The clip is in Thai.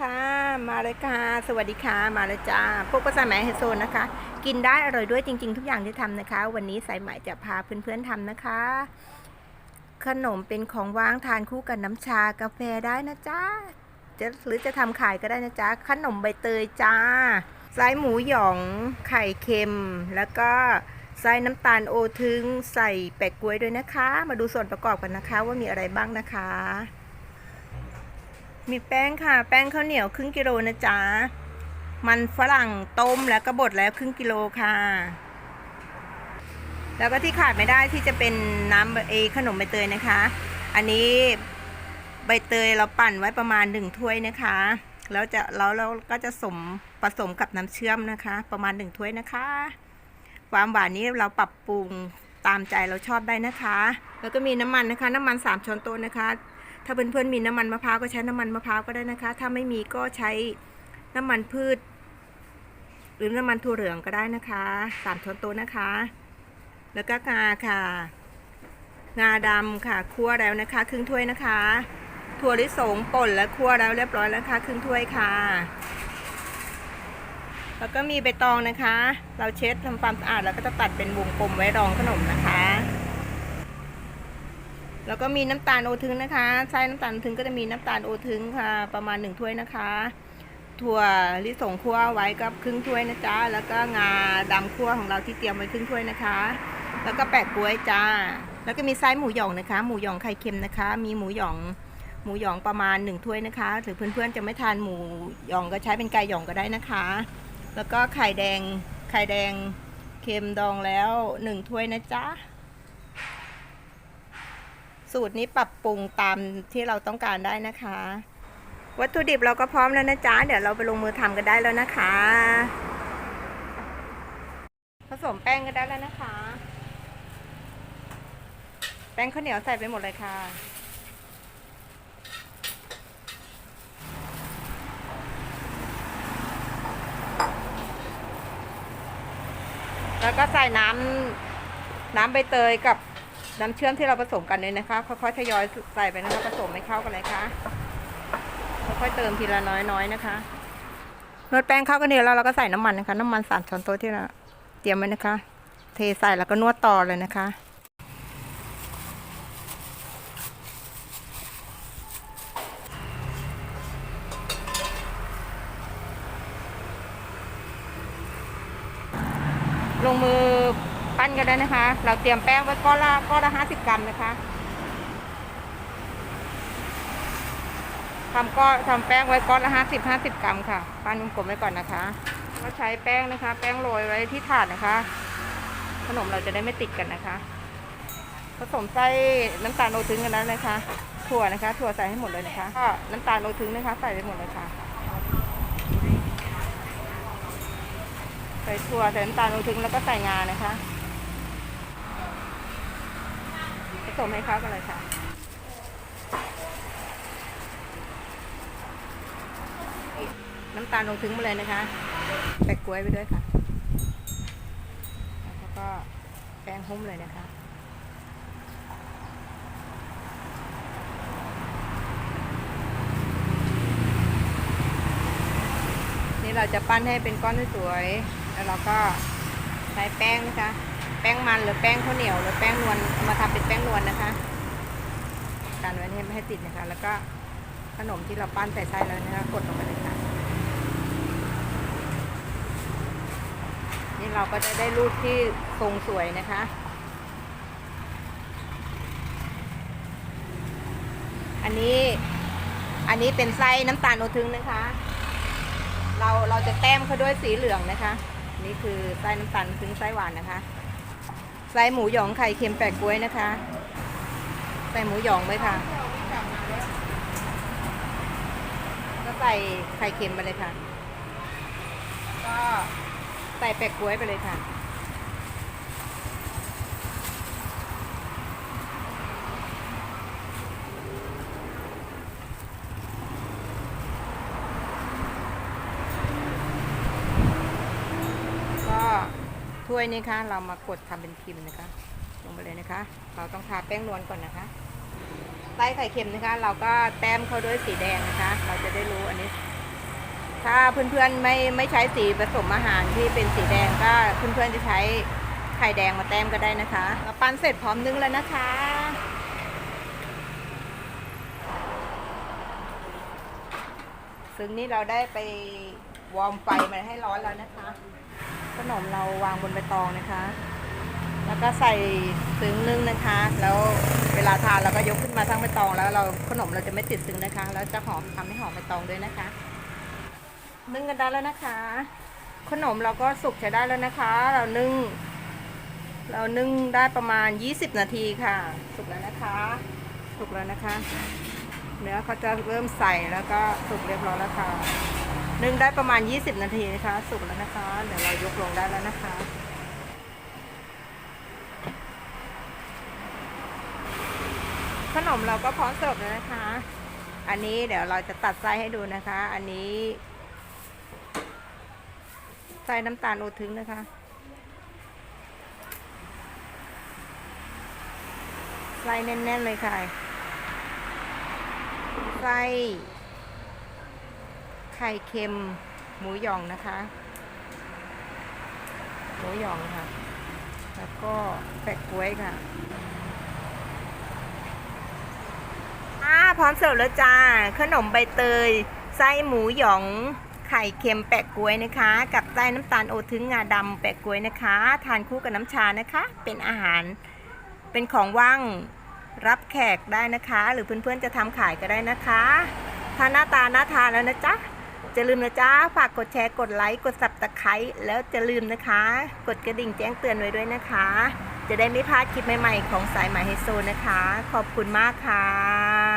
ค่ะมาเลยค่ะ สวัสดีค่ะ มาเลยจ้าพวกภาษาแหมไฮโซนะคะ กินได้อร่อยด้วยจริง ๆ ทุกอย่างที่ทำนะคะ วันนี้สายไหมจะพาเพื่อนๆทำนะคะ ขนมเป็นของว่างทานคู่กับน้ำชากาแฟได้นะจ๊ะจะหรือจะทำขายก็ได้นะจ๊ะขนมใบเตยจ้าไส้หมูหยองไข่เค็ม แล้วก็ไส้น้ำตาลโอทึงใส่แปะกล้วยด้วยนะคะ มาดูส่วนประกอบกันนะคะ ว่ามีอะไรบ้างนะคะ มีแป้งค่ะ แป้งข้าวเหนียวครึ่งกิโลนะจ๊ะ มันฝรั่งต้มแล้วก็บดแล้วครึ่งกิโลค่ะ แล้วก็ที่ขาดไม่ได้ที่จะเป็นน้ำเอขนมใบเตยนะคะ อันนี้ใบเตยเราปั่นไว้ประมาณหนึ่งถ้วยนะคะ แล้วจะแล้วเราก็จะสมผสมกับน้ำเชื่อมนะคะ ประมาณหนึ่งถ้วยนะคะ ความหวานนี้เราปรับปรุงตามใจเราชอบได้นะคะ แล้วก็มีน้ำมันนะคะ น้ำมันสามช้อนโต๊ะนะคะ ถ้าเพื่อนๆมีน้ำมันมะพร้าวก็ใช้น้ำมันมะพร้าวก็ได้นะคะ ถ้าไม่มีก็ใช้น้ำมันพืช หรือน้ำมันถั่วเหลืองก็ได้นะคะสามช้อนโต๊ะนะคะ แล้วก็งาค่ะ งาดำค่ะคั่วแล้วนะคะ ครึ่งถ้วยนะคะ ถั่วลิสงป่นและคั่วแล้วเรียบร้อยแล้วค่ะครึ่งถ้วยค่ะ แล้วก็มีใบตองนะคะ เราเช็ดทำความสะอาดแล้วก็จะตัดเป็นวงกลมไว้รองขนมนะคะ แล้วก็มีน้ำตาลโอทึงนะคะไส้น้ำตาลโอทึงก็จะมีน้ำตาลโอทึงค่ะ ประมาณหนึ่งถ้วยนะคะ ถั่วลิสงคั่วไว้ก็ครึ่งถ้วยนะจ๊ะแล้วก็งาดำคั่วของเราที่เตรียมไว้ครึ่งถ้วยนะคะ แล้วก็แปะกล้วยจ้า แล้วก็มีไส้หมูหยองนะคะ หมูหยองไข่เค็มนะคะ มีหมูหยองหมูหยองประมาณหนึ่งถ้วยนะคะหรือเพื่อนๆจะไม่ทานหมูหยองก็ใช้เป็นไก่หยองก็ได้นะคะ แล้วก็ไข่แดงไข่แดงเค็มดองแล้วหนึ่งถ้วยนะจ๊ะ สูตรนี้ปรับปรุงตามที่เราต้องการได้นะคะ วัตถุดิบเราก็พร้อมแล้วนะจ๊ะ เดี๋ยวเราไปลงมือทำกันได้แล้วนะคะ ผสมแป้งกันได้แล้วนะคะ แป้งข้าวเหนียวใส่ไปหมดเลยค่ะแล้วก็ใส่น้ำน้ำใบเตยกับ น้ำเชื่อมที่เราผสมกันเลยนะคะค่อยๆทยอยใส่ไปนะคะผสมให้เข้ากันเลยค่ะค่อยๆเติมทีละน้อยๆนะคะนวดแป้งเข้ากันดีแล้วเราก็ใส่น้ำมันนะคะ น้ำมันสามช้อนโต๊ะที่เราเตรียมไว้นะคะ เทใส่แล้วก็นวดต่อเลยนะคะลงมือ ปั้นกันได้นะคะ เราเตรียมแป้งไว้ก้อนละก้อนละห้าสิบกรัมนะคะทำก้อนทำแป้งไว้ก้อนละห้าสิบห้าสิบกรัมค่ะ ปั้นกลมๆไว้ก่อนนะคะ ก็ใช้แป้งนะคะ แป้งโรยไว้ที่ถาดนะคะ ขนมเราจะได้ไม่ติดกันนะคะ ผสมไส้น้ำตาลโอทึงกันแล้วนะคะ ถั่วนะคะ ถั่วใส่ให้หมดเลยนะคะก็น้ำตาลโอทึงนะคะ ใส่ไปหมดเลยค่ะใส่ถั่วใส่น้ำตาลโอทึงแล้วก็ใส่งานะคะ ผ สมให้เข้ากันเลยค่ะ น้ำตาลลงถึงมาเลยนะคะแปะกล้วยไปด้วยค่ะ แล้วก็แป้งหุ้มเลยนะคะนี่เราจะปั้นให้เป็นก้อนสวยๆ แล้วเราก็ใช้แป้งนะคะ แป้งมันหรือแป้งข้าวเหนียว หรือแป้งนวลมาทำเป็นแป้งนวลนะคะการไว้ให้ไม่ให้ติดนะคะ แล้วก็ขนมที่เราปั้นใส่ไส้แล้วนะคะกดลงไปเลยค่ะนี่เราก็จะได้รูปที่ทรงสวยนะคะ อันนี้อันนี้เป็นไส้น้ำตาลโอทึงนะคะ เราเราจะแต้มเขาด้วยสีเหลืองนะคะ นี่คือไส้น้ำตาลถึงไส้หวานนะคะ ไส้หมูหยองไข่เค็มแปะกล้วยนะคะ ใส่หมูหยองไว้ค่ะ ก็ใส่ไข่เค็มไปเลยค่ะ ก็ใส่แปะกล้วยไปเลยค่ะ ก็ ถ้วยนี้คะเรามากดทำเป็นพิมพ์นะคะ ลงไปเลยนะคะ เราต้องทาแป้งนวลก่อนนะคะไส้ไข่เค็มนะคะ เราก็แต้มเขาด้วยสีแดงนะคะ เราจะได้รู้อันนี้ ถ้าเพื่อนๆไม่ไม่ใช้สีผสมอาหารที่เป็นสีแดงก็เพื่อนๆจะใช้ไข่แดงมาแต้มก็ได้นะคะเราปั้นเสร็จพร้อมนึ่งแล้วนะคะซึ่งนี่เราได้ไปวอร์มไฟมาให้ร้อนแล้วนะคะ ขนมเราวางบนใบตองนะคะ แล้วก็ใส่ซึ้งนึ่งนะคะ แล้วเวลาทานเราก็ยกขึ้นมาทั้งใบตอง แล้วเราขนมเราจะไม่ติดซึ้งนะคะ แล้วจะหอมทำให้หอมใบตองด้วยนะคะ นึ่งกันได้แล้วนะคะ ขนมเราก็สุกใช้ได้แล้วนะคะ เรานึ่ง เรานึ่งได้ประมาณ 20 นาทีค่ะ สุกแล้วนะคะ สุกแล้วนะคะ เนื้อเขาจะเริ่มใส่แล้วก็สุกเรียบร้อยแล้วค่ะ นึ่งได้ประมาณ 20 นาทีนะคะ สุกแล้วนะคะ เดี๋ยวเรายกลงได้แล้วนะคะ ขนมเราก็พร้อมเสิร์ฟแล้วนะคะ อันนี้เดี๋ยวเราจะตัดไส้ให้ดูนะคะ อันนี้ไส้น้ำตาลโอทึงนะคะไส้แน่นๆเลยค่ะไส้ ไข่เค็มหมูหยองนะคะ หมูหยองค่ะ แล้วก็แปะกล้วยค่ะอ่าพร้อมเสิร์ฟแล้วจ้า ขนมใบเตย ไส้หมูหยอง ไข่เค็มแปะกล้วยนะคะ กับไส้น้ำตาลโอทึงงาดำแปะกล้วยนะคะ ทานคู่กับน้ำชานะคะ เป็นอาหารเป็นของว่างรับแขกได้นะคะ หรือเพื่อนๆจะทำขายก็ได้นะคะถ้าหน้าตาน่าทานแล้วนะจ๊ะ จะลืมนะจ๊ะ ฝากกดแชร์ กดไลค์ กดสับตะไคร้แล้วจะลืมนะคะ กดกระดิ่งแจ้งเตือนไว้ด้วยนะคะ จะได้ไม่พลาดคลิปใหม่ๆ ของสายหมายไฮโซนะคะ ขอบคุณมากค่ะ